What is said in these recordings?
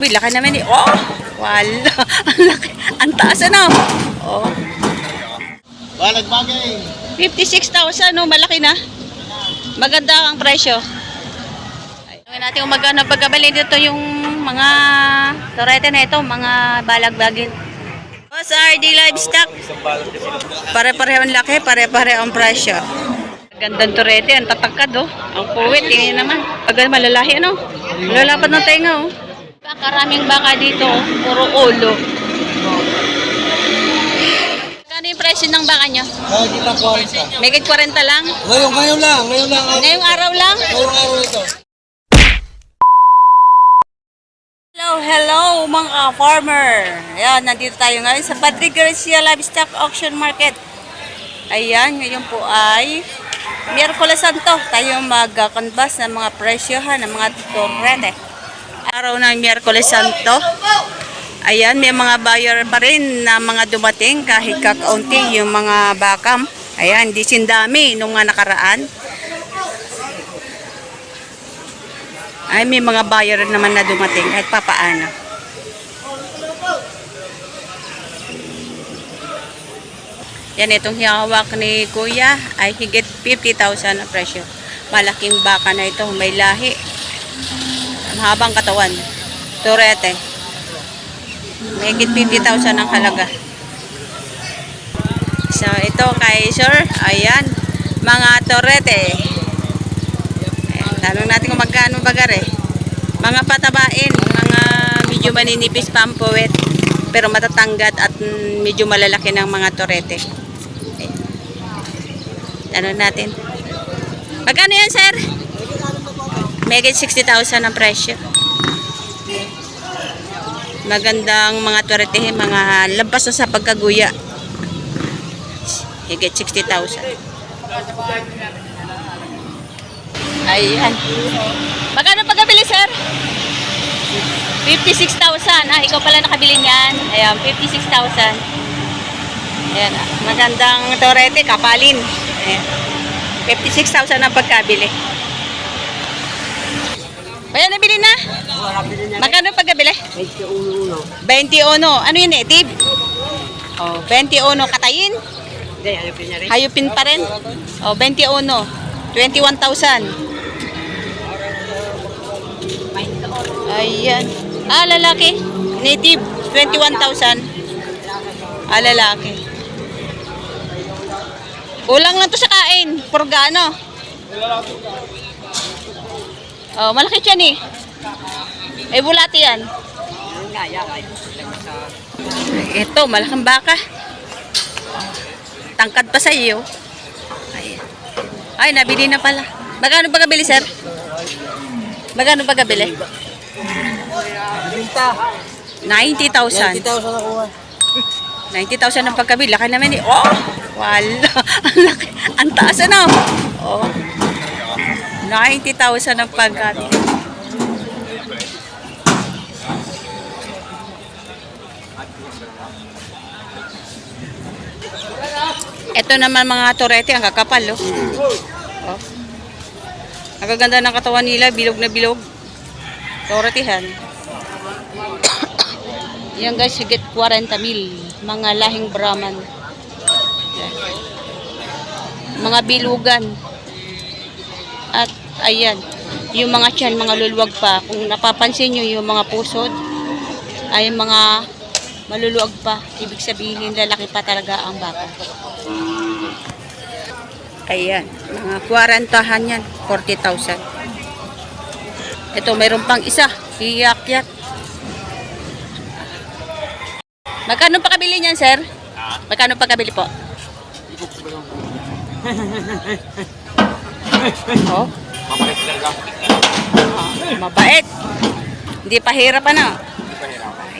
Uy, laki naman eh. Oh! Wala. Ang laki. Ang taas ano? Oh. Balag bagay. 56,000 no, malaki na. Maganda ang presyo. Tingnan natin kung magkano pagkabali dito yung mga torete na ito, mga balagbagin. Boss RD Livestock. Pare-pareho ang laki, pare-pareho ang presyo. Gandang torete, ang tatakad oh. Ang puwit, tingnan naman. Pag malalahi ano, lalapad ng tenga oh. Karaming baka dito puro ulo. Kano yung presyo ng baka nyo? Nakikita 40. May 40 lang? Ngayon, ngayon lang. Ngayon lang. Ngayong araw lang? Ngayong araw ito. Hello, hello mga farmer. Ayan, nandito tayo ngayon sa Patrick Garcia Livestock Auction Market. Ayan, ngayon po ay Miyerkules Santo. Tayo mag-canvas ng mga presyohan ng mga torrete. Araw ng Miyerkules Santo. Ayan, may mga buyer pa rin na mga dumating kahit kakaunti yung mga bakam. Ayan, di sindami nung nga nakaraan. ay may mga buyer naman na dumating kahit papaano. Yan, itong hihawak ni Kuya ay higit 50,000 na presyo. Malaking baka na ito, may lahi. Mahabang katawan. Turete. May higit 50,000 ang halaga. So, ito kay Sir, ayan, mga torete. Ayan, natin kung magkano bagare. Mga patabain, mga medyo maninipis pa ang puwet, pero matatanggat at medyo malalaki ng mga torete. Ayan. Tanong natin. Magkano yan, sir? Megit 60,000 ang presyo. Magandang mga torete, mga lampas na sa pagkaguya. Higit 60,000. Ayan. Magkano pagkabili, sir? 56,000. Ah, ikaw pala nakabili niyan. Ayan, 56,000. Ayan, ah, magandang torete, kapalin. Ayan. 56,000 ang pagkabili. Ayan, nabili na. Magkano pagkabili? 21. Ano yun eh, tib? Oh, 21 katayin. Hayupin pa rin. Oh, 21. 21,000. Ayan. Ah, lalaki. Native. 21,000. Ah, lalaki. Ulang lang to sa kain. Purgano. Oh, malaki yan eh. Eh, bulati yan. Ito, malaking baka. Tangkad pa sa iyo. Ay, ay nabili na pala. Magkano pa kabili, sir? Magkano pa kabili? Binta. 90,000. 90,000 nakuha. 90,000 ang pagkabili. Laki naman eh. Oh! Wala. ang laki. Ang taas ano? Oh. 90,000 ang pagkabili. Ito naman mga torete, ang kakapal, oh. oh. Ang gaganda ng katawan nila, bilog na bilog. Toretehan. Yan guys, higit 40 mil. Mga lahing Brahman. Mga bilugan. At ayan, yung mga tiyan, mga luluwag pa. Kung napapansin nyo, yung mga pusod, ay mga maluluwag pa. Ibig sabihin, lalaki pa talaga ang baka. Ayan, mga 40 yan, 40,000. Ito, mayroon pang isa, iyak-yak. Magkano pa kabili niyan, sir? Magkano pa kabili po? oh, Mabait talaga. ah, mabait. Hindi pa hirap ano.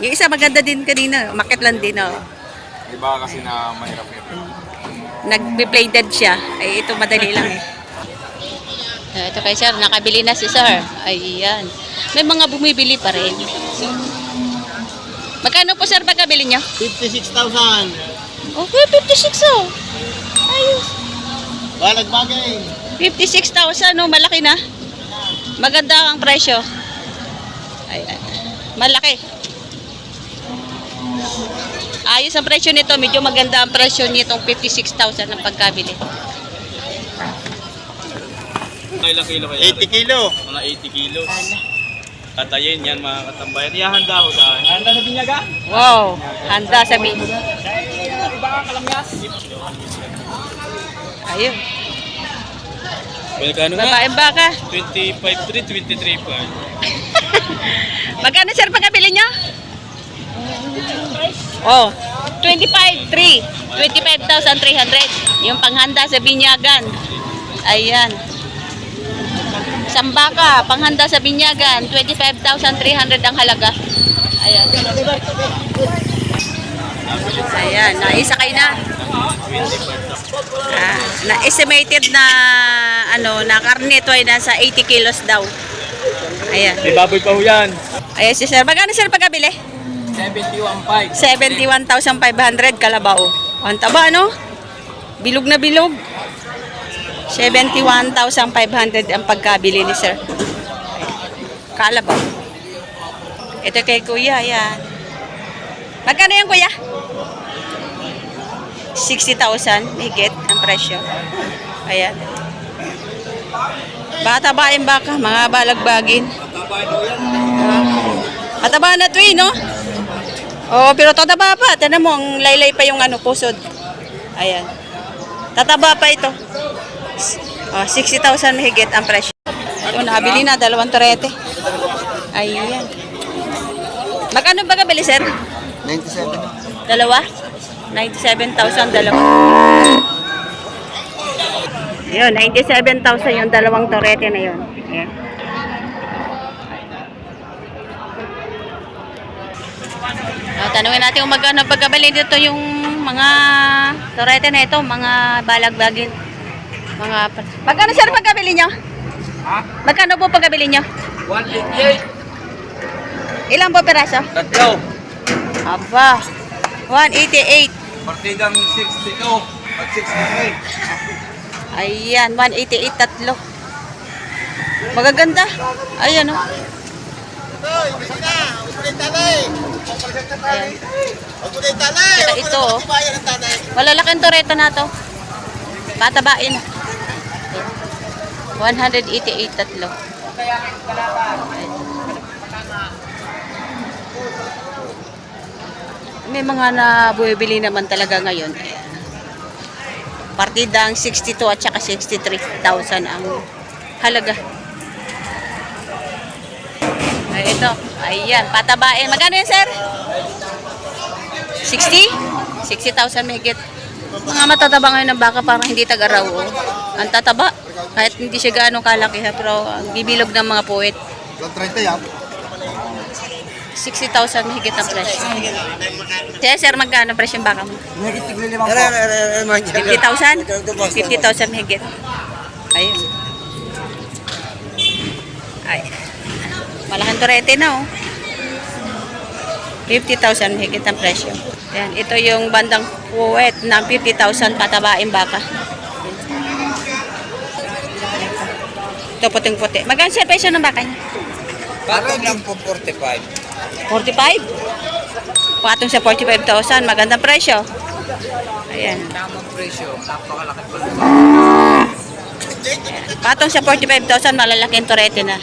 Yung isa maganda din kanina, makit lang din oh. Iba kasi na mahirap-hirap. Nagbe-play dead siya. Ay, ito madali lang eh. Ito kay sir, nakabili na si sir. Ayan. May mga bumibili pa rin. Magkano po sir pagkabili niyo? 56,000. Okay, 56 oh. Ayos. Balag bagay. 56,000 no, malaki na. Maganda ang presyo. Ayan. Malaki. Ayos ang presyo nito. Medyo maganda ang presyo nitong 56,000 ang pagkabili. Ilang kilo kayo? 80 kilo. Mga 80 kilos. Tatayin yan mga katambayan. Ihahanda ko saan? Handa sa binyaga? Wow, handa sa bin. Iba ka kalamyas. Ayun. Magkano nga? Babaeng baka. 25.3, 23 pa. Magkano sir pagkabili nyo? Oh, 25,300. 25,300. Yung panghanda sa binyagan. Ayan. Sambaka, panghanda sa binyagan. 25,300 ang halaga. Ayan. Ayan, naisakay na. Ah, na estimated na ano na karne ito ay nasa 80 kilos daw. Ayan. May baboy pa ho yan. Ayan si sir. Magkano sir pagkabili? 71.5. 71,500 kalabaw. Ang taba, no? Bilog na bilog. 71,500 ang pagkabili ni sir. Kalabaw. Ito kay kuya, yan. Magkano yan kuya? 60,000 higit ang presyo. Ayan. Bata ba yung baka, mga balagbagin. Mataba na to eh, no? Oo, pero tataba pa. Tinan mo, ang laylay pa yung ano, pusod. Ayan. Tataba pa ito. Oh, 60,000 higit ang presyo. Ito, nabili na, dalawang torete. Ayan. Magkano ba kabili, sir? 97. Dalawa? 97,000 dalawa. Yun, 97,000 yung dalawang torete na yun. Ayan. O, tanungin natin kung magkano pagkabili dito yung mga torete na ito, mga balagbagin. Mga Magkano sir pagkabili nyo? Ha? Magkano po pagkabili nyo? 188. Ilang po peraso? Tatlo. Aba, 188. Partidang 62 at 63. Ayan, 188 tatlo. Magaganda. Ayan oh. Yung tanay. Ayan. Ito, ito, oh. Malalaking toreta na to. Patabain. 188 tatlo. May mga nabuibili naman talaga ngayon. Ayan. Partidang 62 at saka 63,000 ang halaga. Ay, ito. Ayan, patabain. Magkano yan, sir? 60? 60,000 mahigit. Mga matataba ngayon ng baka parang hindi tag-araw. Oh. Ang tataba. Kahit hindi siya gaano kalaki pero ang bibilog ng mga puwet. Lang 30 yan. 60,000 mahigit ang presyo. Kaya sir, magkano presyo ng baka mo? Tara, 50,000? 50,000 mahigit. Ayun. Ay. Malaking torete na oh. 50,000 mahigit ang presyo. Yan, ito yung bandang puwet ng 50,000 patabain baka. Ito puting-puti. Magkano sir presyo ng baka niya? Patong lang po 45. 45? Patong sa 45,000. Magandang presyo. Ayan. Tamang presyo. Napakalaki pa. Patong sa 45,000, malalaking torete na.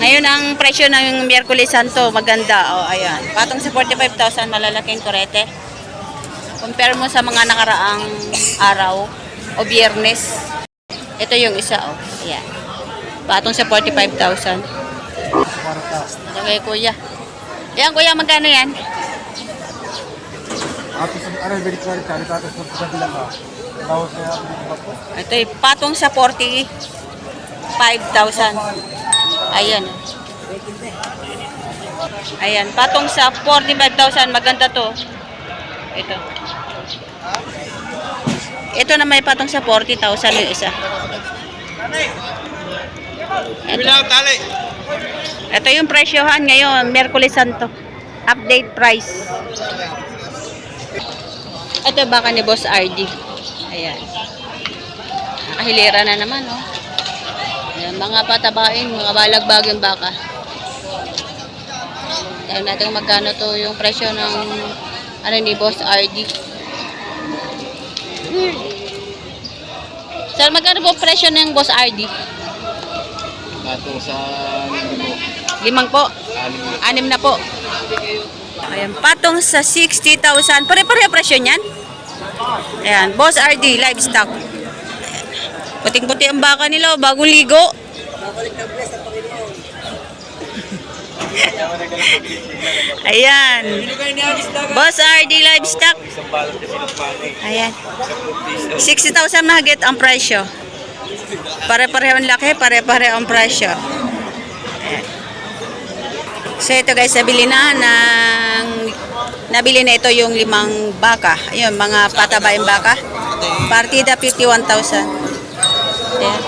Ngayon ang presyo ng Miyerkules Santo, maganda. O, ayan. Patong sa 45,000, malalaking torete. Compare mo sa mga nakaraang araw o biyernes. Ito yung isa, o. Ayan. Patong sa 45,000. Ito kay kuya. Ayan, kuya, magkano yan? Ito ay patong sa 45,000. Ayan. Ayan, patong sa 45,000. Maganda to. Ito. Ito na may patong sa 40,000 yung isa. Ito. Bilang tali. Ito yung presyohan ngayon, Merkulis Santo. Update price. Ito baka ni Boss RD. Ayan. Nakahilera na naman, oh. Ayan, mga patabain, mga balagbagang baka. Tayo natin magkano to yung presyo ng ano ni Boss RD. Sir, magkano po presyo ng Boss RD? Patong sa Limang po. Anim na po. Ayan, patong sa 60,000. Pare-pareho presyo niyan. Ayan, Boss RD, livestock. Puting-puti ang baka nila, oh, bagong ligo. Ayan. Boss RD livestock. Ayan. Sa 60,000 piso. mahigit ang presyo. Pare-pareho ang laki, pare-pareho ang presyo. So ito guys, nabili na ng nabili na ito yung limang baka. Ayun, mga patabaing baka. Partida 51,000. Ayan.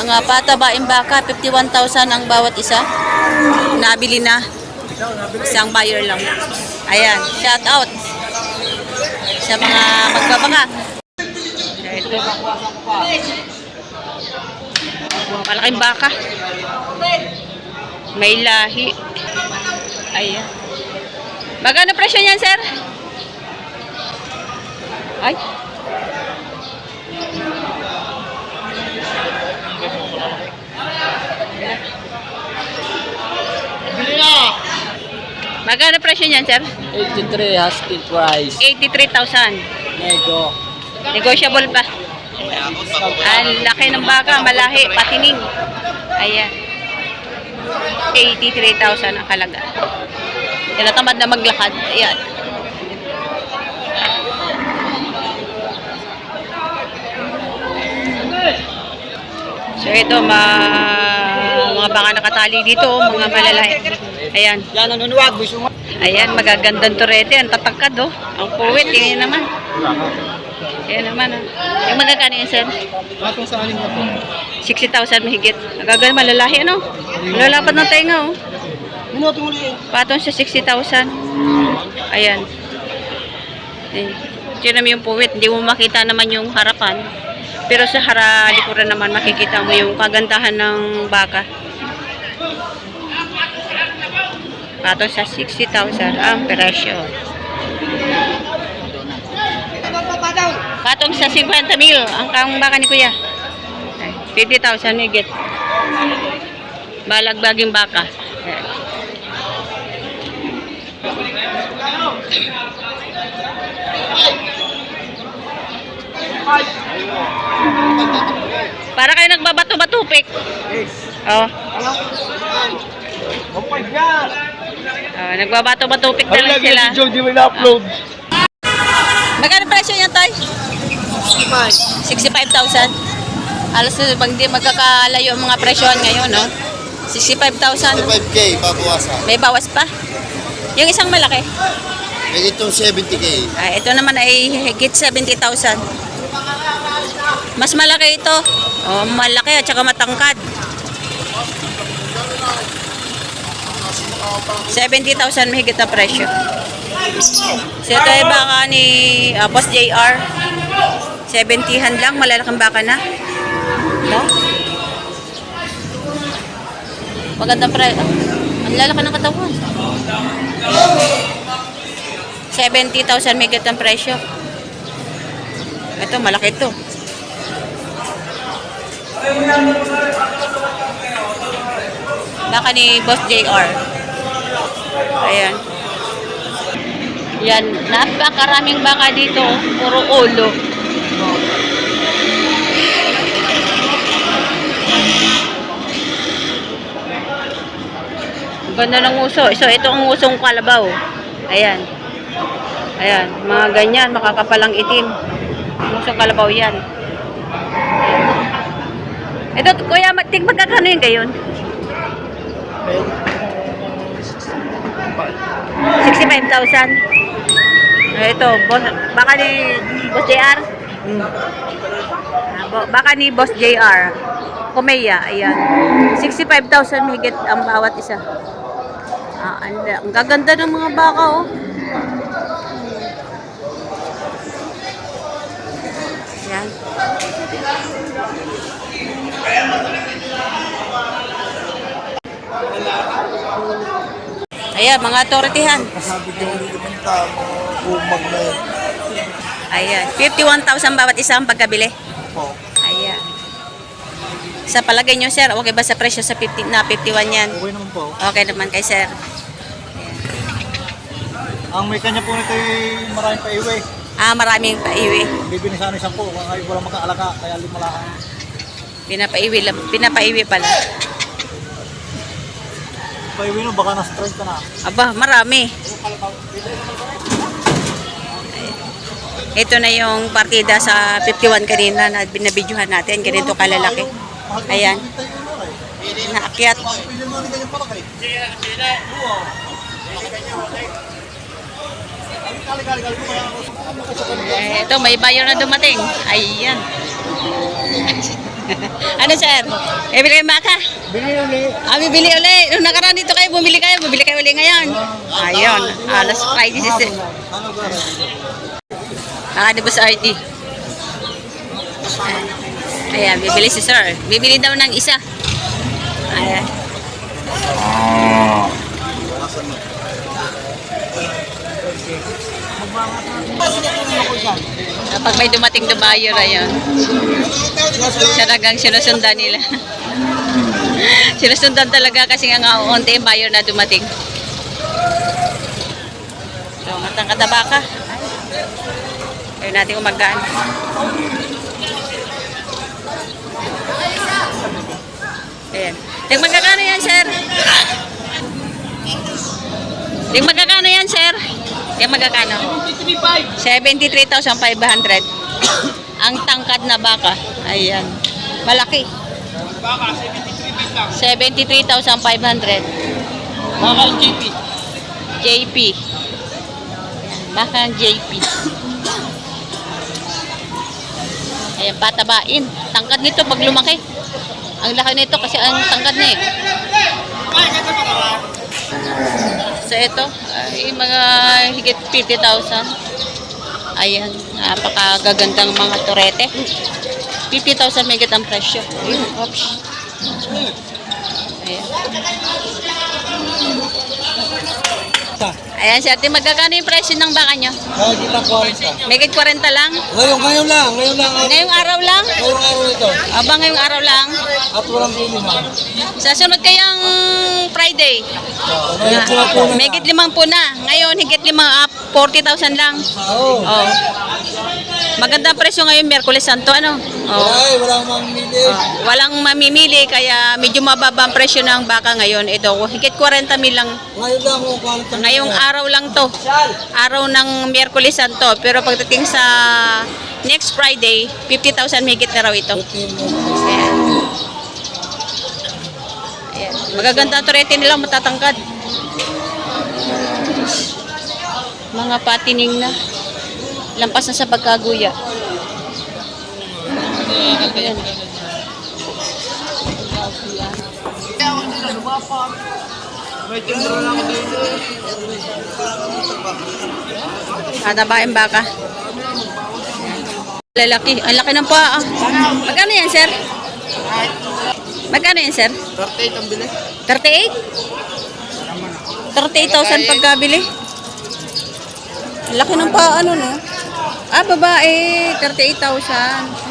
Mga patabaing baka, 51,000 ang bawat isa. Nabili na. Isang buyer lang. Ayan, shout out sa mga magbabaka. Malaking baka. May lahi. Ayan. Magkano presyo niyan, sir? Ay. Magkano presyo niyan, sir? 83 asking price. 83,000. Nego. Negotiable pa. Ang laki ng baka, malahi, patining. Ayan. 83,000 ang halaga. Tinatamad na maglakad. Ayan. So ito, ma mga baka nakatali dito, mga malalaki. Ayan. Yan, nanunuwag. Ayan, magagandang turete. Ang tatakad, oh. Ang puwit, tingin naman. Ayan naman, oh. Yung magagano yun, sir? Patong sa aling ako. 60,000 mahigit. Nagagano, malalahi, ano? Malalapad ng tenga, oh. Minuto muli. Patong sa 60,000. Ayan. Ayan. Diyan naman yung puwit. Hindi mo makita naman yung harapan. Pero sa hara, likuran naman makikita mo yung kagandahan ng baka. Patong sa 60,000 ang presyo. Patong sa 50 mil ang kang baka ni kuya. Ay, 50,000 higit. Balagbaging baka. Ayan. Para kayo nagbabato-batupik. Oh. Kapag yan. oh nagbabato-batupik na lang sila. Joe, di mo na-upload. Magkano presyo niya, Toy? 65,000. Alas pag di magkakalayo ang mga presyohan ngayon, no? 65,000. 5K, babawasan. May bawas pa. Yung isang malaki. May itong 70K. Ah, ito naman ay higit 70,000. Mas malaki ito. Oh, malaki at saka matangkad. 70,000 mahigit na presyo. So ito ay baka ni ah, Boss JR. 70han lang, malalaking baka na. No? Magandang presyo. Ang lalaki ng katawan. 70,000 mahigit ang presyo. Ito, malaki ito. Baka ni Boss JR. Ayan. Yan, napakaraming baka dito. Puro ulo. Ganda ng uso. So, ito ang usong kalabaw. Ayan. Ayan, mga ganyan, makakapalang itim. Musong kalabaw yan. Ito, kuya, tig magkakano yun gayon? 65,000. Eh, Ito, boss, baka ni Boss JR? Ah, bo- Baka ni Boss JR. Kumeya, ayan. 65,000 higit ang bawat isa. Ah, ang, gaganda ng mga baka, oh. Yan. Ayan, mga authorityhan. Kasabi ko yun. Ayan, 51,000 bawat isang pagkabili. Sa palagay nyo, sir, okay ba sa presyo sa 50, na 51 yan? Okay naman po. Okay naman kay sir. Ang may kanya po nito ay maraming pa-iwi. Ah, maraming paiwi. Bibili sana isang po, kung ay walang magkaalaka, kaya lima lang. Pinapaiwi, lang, pinapaiwi pala. Pa-iwi no, baka na-strike ka na. Aba, marami. Ito na yung partida sa 51 kanina na binabidyohan natin. Ganito kalalaki. Ayan. Naakyat. Eh, ito, may buyer na dumating. Ayan. ano, sir? Eh, bili kayo maka? Bili ulit. Ah, bibili ulit. Nung nakaraan dito kayo, bumili kayo. Bumili kayo ulit ngayon. Ayun. Alas Friday si sir. Ano? Ah, di ba sa RD? Ayan, bibili si sir. Bibili daw ng isa. Ayan. Kapag may dumating na buyer, ayun. Siya nagang sinusundan nila. sinusundan talaga kasi nga onti yung buyer na dumating. So, matang katabaka. Ayun natin kung magkaan. Ayan. Yung magkakano yan, sir? Yung magkakano yan, sir? Yung magkakano? 73,500. Ang tangkad na baka. Ayan. Malaki. Baka, 73 bit lang. 73,500. Baka GP. JP. Baka JP. Ayan, patabain. Tangkad nito pag lumaki. Ang laki nito kasi ang tangkad na eh. So ito, ay mga higit 50,000. Ayan, napakagagandang mga torete. 50,000 may ang presyo. Ayun, oops. Ayan. Ayan, sir, magkakano yung presyo ng baka nyo? Kaya kita 40. May 40 lang? Ngayon, ngayon lang, ngayon lang. Ngayong araw lang? Ngayong araw ito. Aba, ngayong araw lang? At walang bili na. Sa sunod kayang Friday? Ngayon po na. May higit limang po na. Ngayon, higit limang, ah, 40,000 lang. Oo. Oh. Magandang presyo ngayon, Merkulis Santo, ano? Oh. Ay, walang mamili. Oh, walang mamimili kaya medyo mababa ang presyo ng baka ngayon. Ito, higit 40 mil lang. Ngayon lang ako kung Ngayong araw lang to. Araw ng Miyerkules Santo. Pero pagdating sa next Friday, 50,000 higit na raw ito. Ayan. Ayan. Magaganda ang turete nila, matatangkad. Mga patining na. Lampas na sa pagkaguya. Ayan. Tatabain baka. Lalaki. Ang laki ng paa. Magkano yan, sir? Magkano yan, sir? 38 ang bili. 38? 38,000 pagkabili. Ang laki ng paa, ano, no? Ah, babae. 38,000.